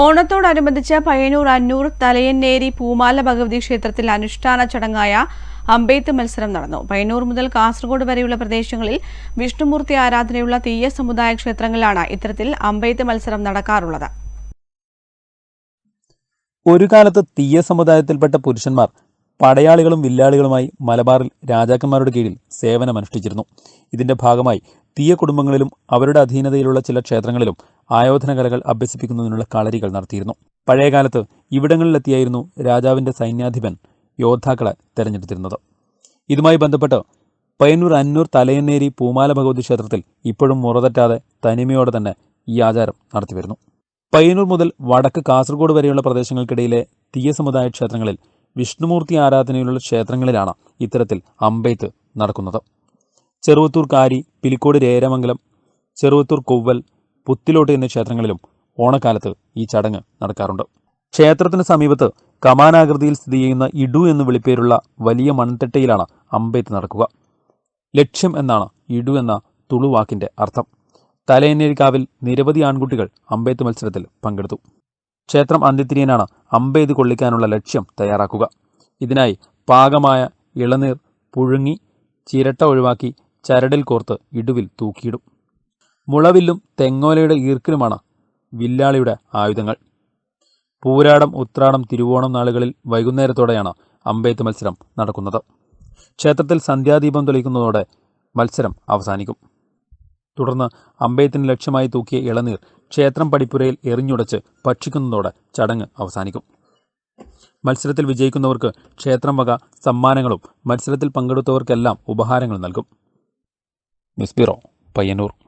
ഓണത്തോടനുബന്ധിച്ച് പയ്യന്നൂർ അന്നൂർ തലയന്നേരി പൂമാല ഭഗവതി ക്ഷേത്രത്തിൽ അനുഷ്ഠാന ചടങ്ങായ അമ്പെയ്ത്ത് മത്സരം നടന്നു. പയ്യന്നൂർ മുതൽ കാസർഗോഡ് വരെയുള്ള പ്രദേശങ്ങളിൽ വിഷ്ണുമൂർത്തി ആരാധനയുള്ള തീയ സമുദായ ക്ഷേത്രങ്ങളിലാണ് ഇത്തരത്തിൽ അമ്പെയ്ത്ത് മത്സരം നടക്കാറുള്ളത്. ഒരു കാലത്ത് തീയ സമുദായത്തിൽപ്പെട്ട പുരുഷന്മാർ പടയാളികളും വില്ലാളികളുമായി മലബാറിൽ രാജാക്കന്മാരുടെ കീഴിൽ സേവനമനുഷ്ഠിച്ചിരുന്നു. ഇതിന്റെ ഭാഗമായി തീയ കുടുംബങ്ങളിലും അവരുടെ അധീനതയിലുള്ള ചില ക്ഷേത്രങ്ങളിലും ആയോധന കലകൾ അഭ്യസിപ്പിക്കുന്നതിനുള്ള കളരികൾ നടത്തിയിരുന്നു. പഴയകാലത്ത് ഇവിടങ്ങളിലെത്തിയായിരുന്നു രാജാവിന്റെ സൈന്യാധിപൻ യോദ്ധാക്കളെ തെരഞ്ഞെടുത്തിരുന്നത്. ഇതുമായി ബന്ധപ്പെട്ട് പയ്യന്നൂർ അന്നൂർ തലയന്നേരി പൂമാല ഭഗവതി ക്ഷേത്രത്തിൽ ഇപ്പോഴും മുറതെറ്റാതെ തനിമയോടെ തന്നെ ഈ ആചാരം നടത്തിവരുന്നു. പയ്യന്നൂർ മുതൽ വടക്ക് കാസർഗോഡ് വരെയുള്ള പ്രദേശങ്ങൾക്കിടയിലെ തീയ സമുദായ ക്ഷേത്രങ്ങളിൽ വിഷ്ണുമൂർത്തി ആരാധനയിലുള്ള ക്ഷേത്രങ്ങളിലാണ് ഇത്തരത്തിൽ അമ്പെയ്ത്ത് നടക്കുന്നത്. ചെറുവത്തൂർ കാരി പിലിക്കോട് രേരമംഗലം ചെറുവത്തൂർ കൊവ്വൽ പുത്തിലോട്ട് എന്നീ ക്ഷേത്രങ്ങളിലും ഓണക്കാലത്ത് ഈ ചടങ്ങ് നടക്കാറുണ്ട്. ക്ഷേത്രത്തിന് സമീപത്ത് കമാനാകൃതിയിൽ സ്ഥിതി ചെയ്യുന്ന ഇടു എന്ന് വിളിപ്പേരുള്ള വലിയ മൺതിട്ടയിലാണ് അമ്പെയ്ത്ത് നടക്കുക. ലക്ഷ്യം എന്നാണ് ഇടു എന്ന തുളുവാക്കിന്റെ അർത്ഥം. തലയന്നേരിക്കാവിൽ നിരവധി ആൺകുട്ടികൾ അമ്പെയ്ത്ത് മത്സരത്തിൽ പങ്കെടുത്തു. ക്ഷേത്രം അന്ത്യത്തിരിയനാണ് അമ്പെയ്ത് കൊള്ളിക്കാനുള്ള ലക്ഷ്യം തയ്യാറാക്കുക. ഇതിനായി പാകമായ ഇളനീർ പുഴുങ്ങി ചിരട്ട ഒഴിവാക്കി ചരടിൽ കോർത്ത് ഇടുവിൽ തൂക്കിയിടും. മുളവില്ലും തെങ്ങോലയുടെ ഈർക്കിലുമാണ് വില്ലാളിയുടെ ആയുധങ്ങൾ. പൂരാടം ഉത്രാടം തിരുവോണം നാളുകളിൽ വൈകുന്നേരത്തോടെയാണ് അമ്പെയ്ത്ത് മത്സരം നടക്കുന്നത്. ക്ഷേത്രത്തിൽ സന്ധ്യാദീപം തെളിക്കുന്നതോടെ മത്സരം അവസാനിക്കും. തുടർന്ന് അമ്പെയ്ത്തിന് ലക്ഷ്യമായി തൂക്കിയ ഇളനീർ ക്ഷേത്രം പടിപ്പുരയിൽ എറിഞ്ഞുടച്ച് ഭക്ഷിക്കുന്നതോടെ ചടങ്ങ് അവസാനിക്കും. മത്സരത്തിൽ വിജയിക്കുന്നവർക്ക് ക്ഷേത്രം വക സമ്മാനങ്ങളും മത്സരത്തിൽ പങ്കെടുത്തവർക്കെല്ലാം ഉപഹാരങ്ങൾ നൽകും. ന്യൂസ് പയ്യന്നൂർ.